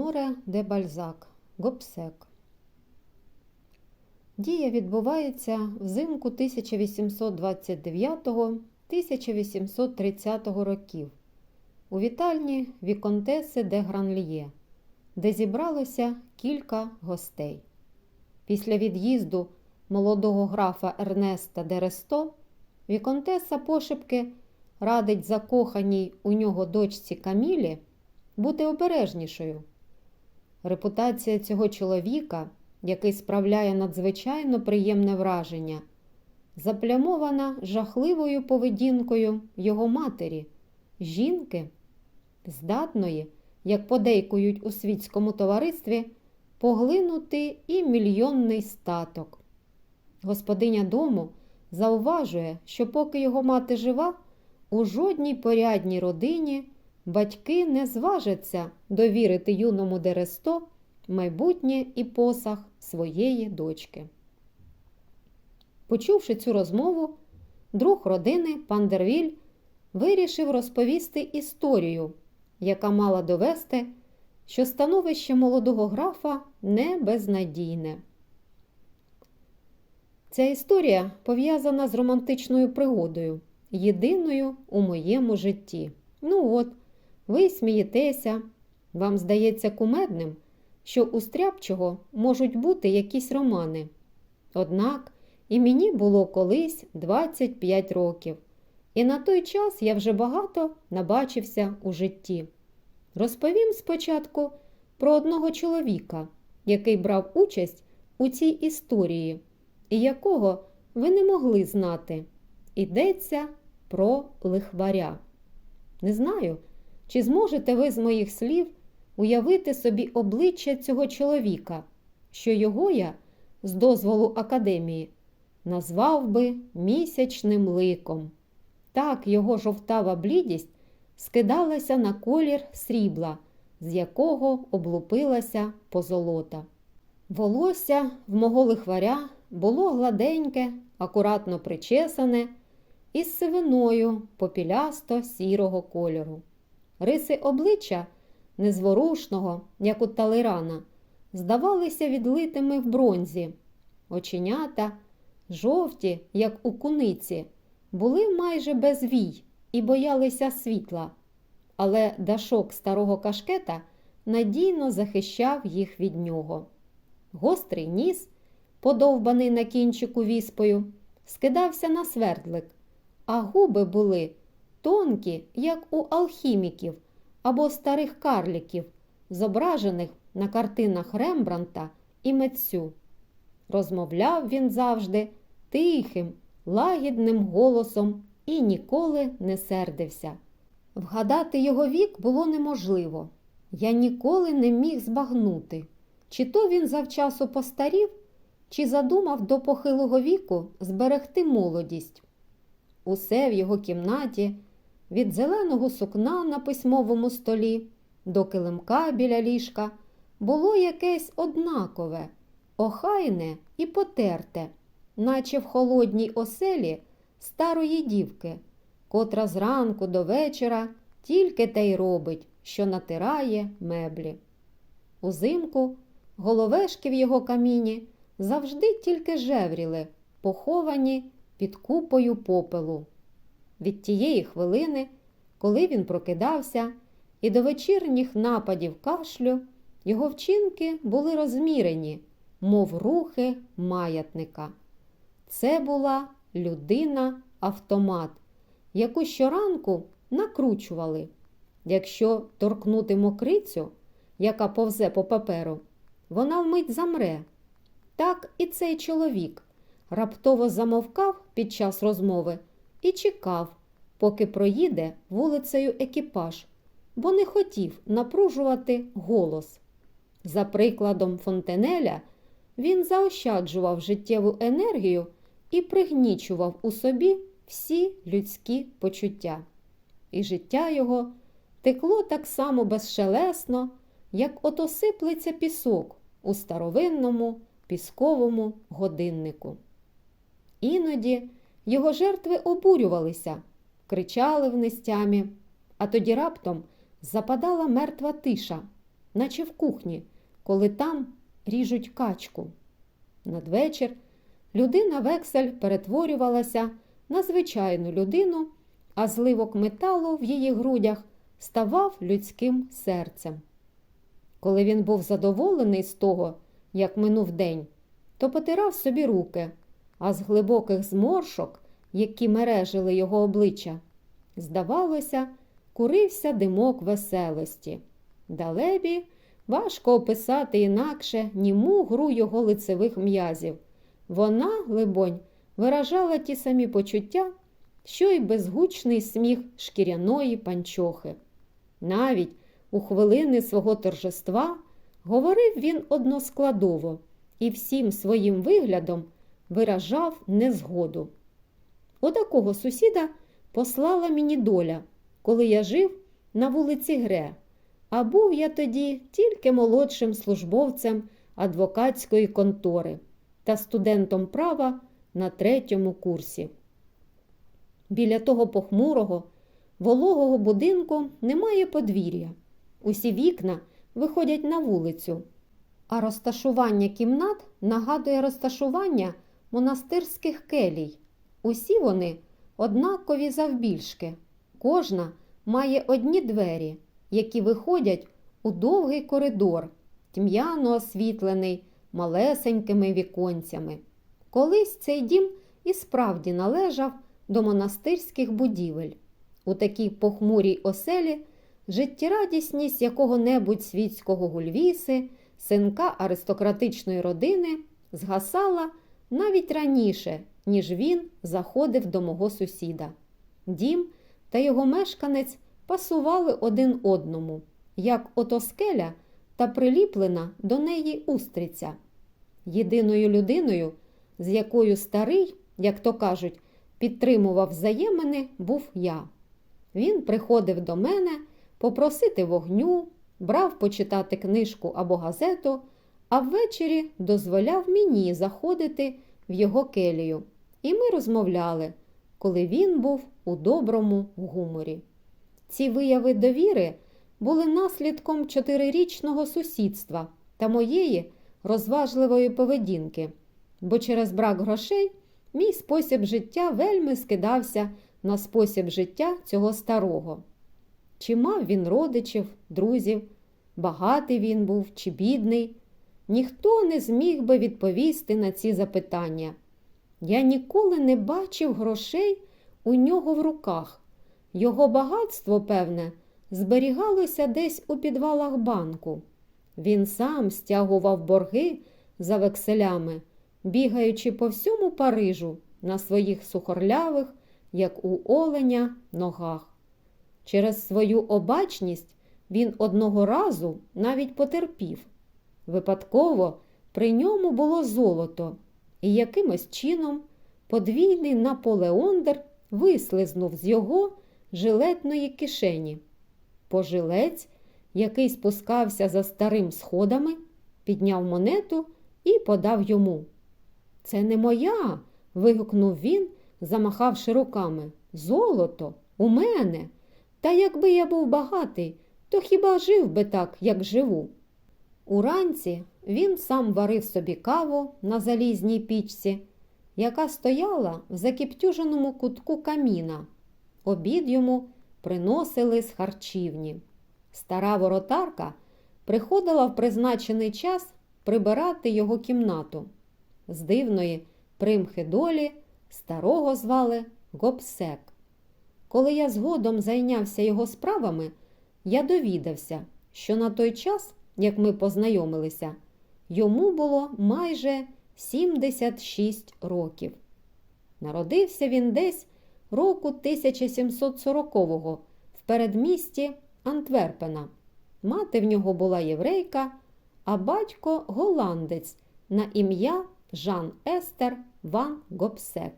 Оноре де Бальзак Гобсек. Дія відбувається взимку 1829-1830 років у вітальні Віконтеси де Гранліє, де зібралося кілька гостей. Після від'їзду молодого графа Ернеста де Ресто Віконтеса пошепки радить закоханій у нього дочці Камілі бути обережнішою. Репутація цього чоловіка, який справляє надзвичайно приємне враження, заплямована жахливою поведінкою його матері, жінки, здатної, як подейкують у світському товаристві, поглинути і мільйонний статок. Господиня дому зауважує, що поки його мати жива, у жодній порядній родині батьки не зважаться довірити юному Дересто майбутнє і посаг своєї дочки. Почувши цю розмову, друг родини пан Дервіль вирішив розповісти історію, яка мала довести, що становище молодого графа не безнадійне. Ця історія пов'язана з романтичною пригодою, єдиною у моєму житті. Ну от, ви смієтеся, вам здається кумедним, що у стряпчого можуть бути якісь романи. Однак і мені було колись 25 років, і на той час я вже багато набачився у житті. Розповім спочатку про одного чоловіка, який брав участь у цій історії, і якого ви не могли знати. Йдеться про лихваря. Не знаю, чи зможете ви з моїх слів уявити собі обличчя цього чоловіка, що його я, з дозволу академії, назвав би місячним ликом. Так його жовтава блідість скидалася на колір срібла, з якого облупилася позолота. Волосся в мого лихваря було гладеньке, акуратно причесане, із сивиною попілясто сірого кольору. Риси обличчя незворушного, як у талирана, здавалися відлитими в бронзі. Оченята, жовті, як у куниці, були майже без вій і боялися світла, але дашок старого кашкета надійно захищав їх від нього. Гострий ніс, подовбаний на кінчику віспою, скидався на свердлик, а губи були тонкі, як у алхіміків або старих карліків, зображених на картинах Рембранта і митцю. Розмовляв він завжди тихим, лагідним голосом і ніколи не сердився. Вгадати його вік було неможливо. Я ніколи не міг збагнути, чи то він завчасу постарів, чи задумав до похилого віку зберегти молодість. Усе в його кімнаті від зеленого сукна на письмовому столі до килимка біля ліжка було якесь однакове, охайне і потерте, наче в холодній оселі старої дівки, котра зранку до вечора тільки те й робить, що натирає меблі. Узимку головешки в його каміні завжди тільки жевріли, поховані під купою попелу. Від тієї хвилини, коли він прокидався, і до вечірніх нападів кашлю його вчинки були розмірені, мов рухи маятника. Це була людина автомат, яку щоранку накручували. Якщо торкнути мокрицю, яка повзе по паперу, вона вмить замре. Так і цей чоловік раптово замовкав під час розмови і чекав, поки проїде вулицею екіпаж, бо не хотів напружувати голос. За прикладом Фонтенеля, він заощаджував життєву енергію і пригнічував у собі всі людські почуття. І життя його текло так само безшелесно, як ото сиплеться пісок у старовинному пісковому годиннику. Іноді його жертви обурювалися, кричали в нестямі, а тоді раптом западала мертва тиша, наче в кухні, коли там ріжуть качку. Надвечір людина вексель перетворювалася на звичайну людину, а зливок металу в її грудях ставав людським серцем. Коли він був задоволений з того, як минув день, то потирав собі руки, а з глибоких зморшок, які мережили його обличчя, здавалося, курився димок веселості. Далебі важко описати інакше німу гру його лицевих м'язів. Вона, либонь, виражала ті самі почуття, що й безгучний сміх шкіряної панчохи. Навіть у хвилини свого торжества говорив він односкладово і всім своїм виглядом виражав незгоду. Отакого сусіда послала мені доля, коли я жив на вулиці Гре, а був я тоді тільки молодшим службовцем адвокатської контори та студентом права на третьому курсі. Біля того похмурого, вологого будинку немає подвір'я. Усі вікна виходять на вулицю, а розташування кімнат нагадує розташування монастирських келій. Усі вони однакові завбільшки. Кожна має одні двері, які виходять у довгий коридор, тьмяно освітлений малесенькими віконцями. Колись цей дім і справді належав до монастирських будівель. У такій похмурій оселі життєрадісність якого-небудь світського гульвіси, синка аристократичної родини, згасала навіть раніше, ніж він заходив до мого сусіда. Дім та його мешканець пасували один одному, як ото скеля та приліплена до неї устриця. Єдиною людиною, з якою старий, як то кажуть, підтримував взаємини, був я. Він приходив до мене попросити вогню, брав почитати книжку або газету, а ввечері дозволяв мені заходити в його келію. І ми розмовляли, коли він був у доброму гуморі. Ці вияви довіри були наслідком чотирирічного сусідства та моєї розважливої поведінки, бо через брак грошей мій спосіб життя вельми скидався на спосіб життя цього старого. Чи мав він родичів, друзів, багатий він був чи бідний? Ніхто не зміг би відповісти на ці запитання. Я ніколи не бачив грошей у нього в руках. Його багатство, певне, зберігалося десь у підвалах банку. Він сам стягував борги за векселями, бігаючи по всьому Парижу на своїх сухорлявих, як у оленя, ногах. Через свою обачність він одного разу навіть потерпів. Випадково при ньому було золото, і якимось чином подвійний Наполеондер вислизнув з його жилетної кишені. Пожилець, який спускався за старим сходами, підняв монету і подав йому. Це не моя. вигукнув він, замахавши руками. Золото у мене. Та якби я був багатий, то хіба жив би так, як живу? Уранці він сам варив собі каву на залізній пічці, яка стояла в закіптюженому кутку каміна. Обід йому приносили з харчівні. Стара воротарка приходила в призначений час прибирати його кімнату. З дивної примхи долі старого звали Гопсек. Коли я згодом зайнявся його справами, я довідався, що на той час, як ми познайомилися, йому було майже 76 років. Народився він десь року 1740-го в передмісті Антверпена. Мати в нього була єврейка, а батько голландець на ім'я Жан Естер Ван Гопсек.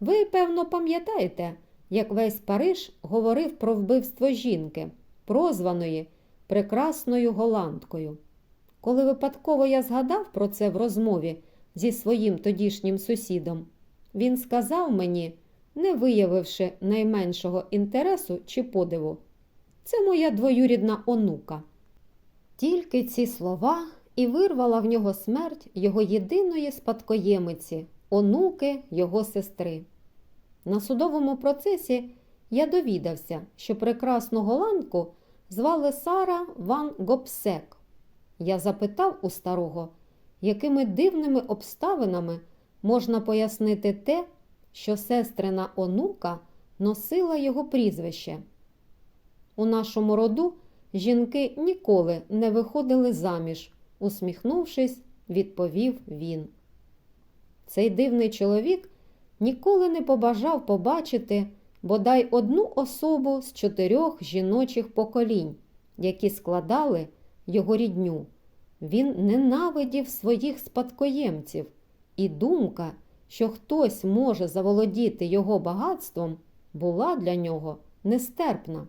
Ви, певно, пам'ятаєте, як весь Париж говорив про вбивство жінки, прозваної прекрасною голландкою. Коли випадково я згадав про це в розмові зі своїм тодішнім сусідом, він сказав мені, не виявивши найменшого інтересу чи подиву, це моя двоюрідна онука. Тільки ці слова і вирвала в нього смерть його єдиної спадкоємиці, онуки його сестри. На судовому процесі я довідався, що прекрасну голландку звали Сара Ван Гопсек. Я запитав у старого, якими дивними обставинами можна пояснити те, що сестрина онука носила його прізвище. У нашому роду жінки ніколи не виходили заміж, усміхнувшись, відповів він. Цей дивний чоловік ніколи не побажав побачити бодай одну особу з чотирьох жіночих поколінь, які складали його рідню. Він ненавидів своїх спадкоємців, і думка, що хтось може заволодіти його багатством, була для нього нестерпна.